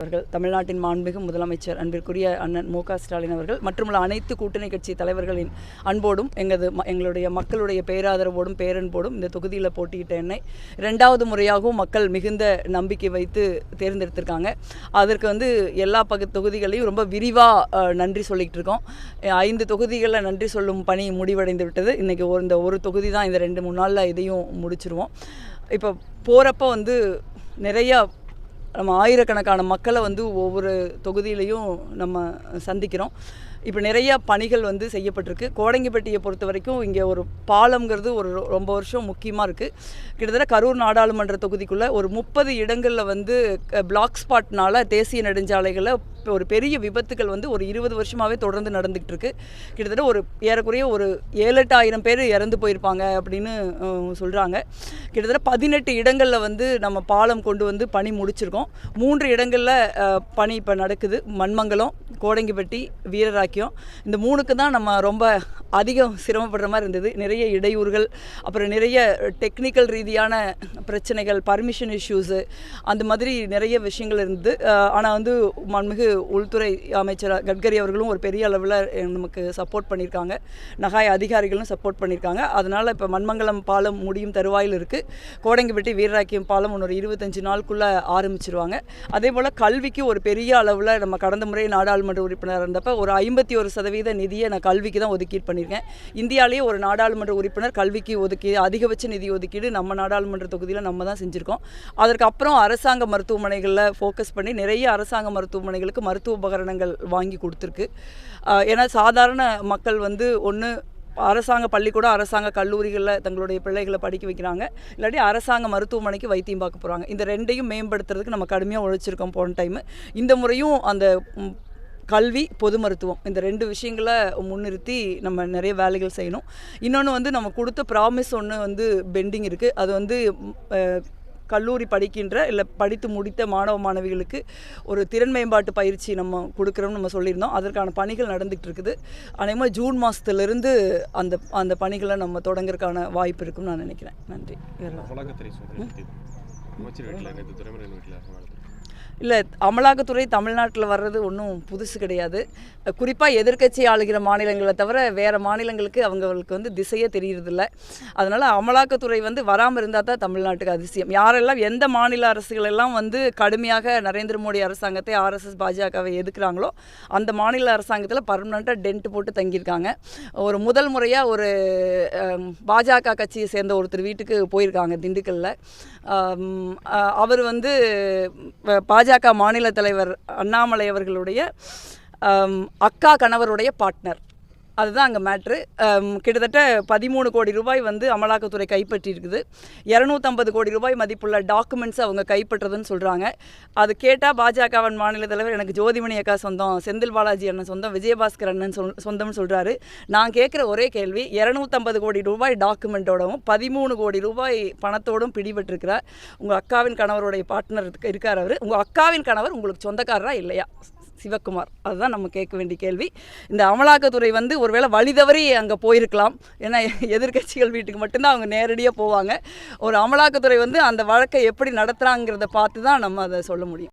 அவர்கள் தமிழ்நாட்டின் மாண்புமிகு முதலமைச்சர் அன்பிற்குரிய அண்ணன் மு க ஸ்டாலின் அவர்கள் மற்றுமுள்ள அனைத்து கூட்டணி கட்சி தலைவர்களின் அன்போடும் எங்களது ம- எங்களுடைய மக்களுடைய பேராதரவோடும் பேரன்போடும் இந்த தொகுதியில் போட்டியிட்ட என்னை ரெண்டாவது முறையாகவும் மக்கள் மிகுந்த நம்பிக்கை வைத்து தேர்ந்தெடுத்திருக்காங்க. அதற்கு வந்து எல்லா பகு தொகுதிகளையும் ரொம்ப விரிவாக நன்றி சொல்லிக்கிட்டு இருக்கோம். ஐந்து தொகுதிகளில் நன்றி சொல்லும் பணி முடிவடைந்து விட்டது. இன்றைக்கி ஒரு இந்த ஒரு தொகுதி தான் இந்த ரெண்டு மூணு நாளில் இதையும் முடிச்சிருவோம். இப்போ போகிறப்ப வந்து நிறையா நம்ம ஆயிரக்கணக்கான மக்களை வந்து ஒவ்வொரு தொகுதியிலையும் நம்ம சந்திக்கிறோம். இப்போ நிறையா பணிகள் வந்து செய்யப்பட்டிருக்கு. கோடங்கிப்பட்டியை பொறுத்த வரைக்கும் இங்கே ஒரு பாலம்ங்கிறது ஒரு ரொ- ரொம்ப வருஷம் முக்கியமாக இருக்குது கிட்டத்தட்ட கரூர் நாடாளுமன்ற தொகுதிக்குள்ளே ஒரு முப்பது இடங்களில் வந்து பிளாக் ஸ்பாட்னால தேசிய நெடுஞ்சாலைகளை இப்போ ஒரு பெரிய விபத்துகள் வந்து ஒரு இருபது வருஷமாகவே தொடர்ந்து நடந்துகிட்டு இருக்கு கிட்டத்தட்ட ஒரு ஏறக்குறைய ஒரு ஏழு எட்டு ஆயிரம் பேர் இறந்து போயிருப்பாங்க அப்படின்னு சொல்கிறாங்க கிட்டத்தட்ட பதினெட்டு இடங்களில் வந்து நம்ம பாலம் கொண்டு வந்து பணி முடிச்சிருக்கோம். மூன்று இடங்களில் பணி இப்போ நடக்குது. மண்மங்கலம் கோடங்கிப்பட்டி வீரராக்கியம். இந்த மூணுக்கு தான் நம்ம ரொம்ப அதிகம் சிரமப்படுற மாதிரி இருந்தது. நிறைய இடையூறுகள் அப்புறம் நிறைய டெக்னிக்கல் ரீதியான பிரச்சனைகள் பர்மிஷன் இஷ்யூஸு அந்த மாதிரி நிறைய விஷயங்கள் இருந்தது. ஆனால் வந்து மண்மிகு உள்துறை அமைச்சர் கட்கரி அவர்களும் ஒரு பெரிய அளவில் நமக்கு சப்போர்ட் பண்ணியிருக்காங்க. நகாய் அதிகாரிகளும் சப்போர்ட் பண்ணியிருக்காங்க. அதனால் இப்போ மண்மங்கலம் பாலம் முடியும் தருவாயில் இருக்குது கோடங்கிப்பட்டி வீரராக்கியம் பாலம் ஒரு இருபத்தஞ்சு நாளுக்குள்ளே ஆரம்பிச்சிருவாங்க. அதே போல் கல்விக்கு ஒரு பெரிய அளவில் நம்ம கடந்த முறை நாடாளுமன்ற உறுப்பினர் இருந்தப்ப ஒரு ஐம்பத்தி ஒரு சதவீத நிதியை நான் கல்விக்கு தான் ஒதுக்கீடு பண்ணியிருக்கேன். இந்தியாவிலேயே ஒரு நாடாளுமன்ற உறுப்பினர் கல்விக்கு ஒதுக்கி அதிகபட்ச நிதி ஒதுக்கீடு நம்ம நாடாளுமன்ற தொகுதியில் நம்ம தான் செஞ்சுருக்கோம். அதற்கு அப்புறம் அரசாங்க மருத்துவமனைகளில் ஃபோக்கஸ் பண்ணி நிறைய அரசாங்க மருத்துவமனைகளுக்கு மருத்துவ உபகரணங்கள் வாங்கி கொடுத்துருக்கு. ஏன்னா சாதாரண மக்கள் வந்து ஒன்று அரசாங்க பள்ளிக்கூடம் அரசாங்க கல்லூரிகளில் தங்களுடைய பிள்ளைகளை படிக்க வைக்கிறாங்க. இல்லாட்டி அரசாங்க மருத்துவமனைக்கு வைத்தியம் பார்க்க போகிறாங்க இந்த ரெண்டையும் மேம்படுத்துறதுக்கு நம்ம கடுமையாக உழைச்சிருக்கோம் போன டைமு இந்த முறையும் அந்த கல்வி பொது மருத்துவம் இந்த ரெண்டு விஷயங்களை முன்னிறுத்தி நம்ம நிறைய வேலைகள் செய்யணும். இன்னொன்று வந்து நம்ம கொடுத்த ப்ராமிஸ் ஒன்று வந்து பெண்டிங் இருக்குது அது வந்து கல்லூரி படிக்கின்ற இல்லை படித்து முடித்த மாணவ மாணவிகளுக்கு ஒரு திறன் மேம்பாட்டு பயிற்சி நம்ம கொடுக்குறோம்னு நம்ம சொல்லியிருந்தோம். அதற்கான பணிகள் நடந்துகிட்டு இருக்குது அநேகமாக ஜூன் மாதத்துலேருந்து அந்த அந்த பணிகளை நம்ம தொடங்குறதுக்கான வாய்ப்பு இருக்குன்னு நான் நினைக்கிறேன். நன்றி. அமைச்சர் வீட்டில் நேற்று துறைமுறை வீட்டில் அமலாக்கத்துறை இல்லை அமலாக்கத்துறை தமிழ்நாட்டில் வர்றது ஒன்றும் புதுசு கிடையாது. குறிப்பாக எதிர்க்கட்சி ஆளுகிற மாநிலங்களை தவிர வேறு மாநிலங்களுக்கு அவங்களுக்கு வந்து திசையே தெரியறதில்ல. அதனால் அமலாக்கத்துறை வந்து வராமல் இருந்தால் தான் தமிழ்நாட்டுக்கு அதிசயம். யாரெல்லாம் எந்த மாநில அரசுகளெல்லாம் வந்து கடுமையாக நரேந்திர மோடி அரசாங்கத்தை ஆர்எஸ்எஸ் பாஜகவை எதுக்குறாங்களோ அந்த மாநில அரசாங்கத்தில் பர்மனெண்ட்டாக டென்ட் போட்டு தங்கியிருக்காங்க. ஒரு முதல் முறையாக ஒரு பாஜக கட்சியை சேர்ந்த ஒருத்தர் வீட்டுக்கு போயிருக்காங்க திண்டுக்கல்லில் அவர் வந்து பாஜக பாஜக மாநில தலைவர் அண்ணாமலை அவர்களுடைய அக்கா கணவருடைய பார்ட்னர் அதுதான் அங்கே மேட்ரு கிட்டத்தட்ட பதிமூணு கோடி ரூபாய் வந்து அமலாக்கத்துறை கைப்பற்றியிருக்குது. இரநூத்தம்பது கோடி ரூபாய் மதிப்புள்ள டாக்குமெண்ட்ஸ் அவங்க கைப்பற்றதுன்னு சொல்கிறாங்க அது கேட்டால் பாஜகவின் மாநில தலைவர் எனக்கு ஜோதிமணி அக்கா சொந்தம் செந்தில் பாலாஜி அண்ணன் சொந்தம் விஜயபாஸ்கர் அண்ணன் சொல் சொந்தம்னு சொல்கிறாரு நான் கேட்குற ஒரே கேள்வி இரநூத்தம்பது கோடி ரூபாய் டாக்குமெண்ட்டோடவும் பதிமூணு கோடி ரூபாய் பணத்தோடும் பிடிபட்டிருக்கிறார். உங்கள் அக்காவின் கணவருடைய பார்ட்னர் இருக்கார் அவர். உங்கள் அக்காவின் கணவர் உங்களுக்கு சொந்தக்காரரா இல்லையா? சிவக்குமார் அதுதான் நம்ம கேட்க வேண்டிய கேள்வி. இந்த அமலாக்கத்துறை வந்து ஒருவேளை வழி தவறி அங்கே போயிருக்கலாம். ஏன்னா எதிர்க்கட்சிகள் வீட்டுக்கு மட்டும்தான் அவங்க நேரடியாக போவாங்க. ஒரு அமலாக்கத்துறை வந்து அந்த வழக்கை எப்படி நடத்துகிறாங்கிறத பார்த்து தான் நம்ம அதை சொல்ல முடியும்.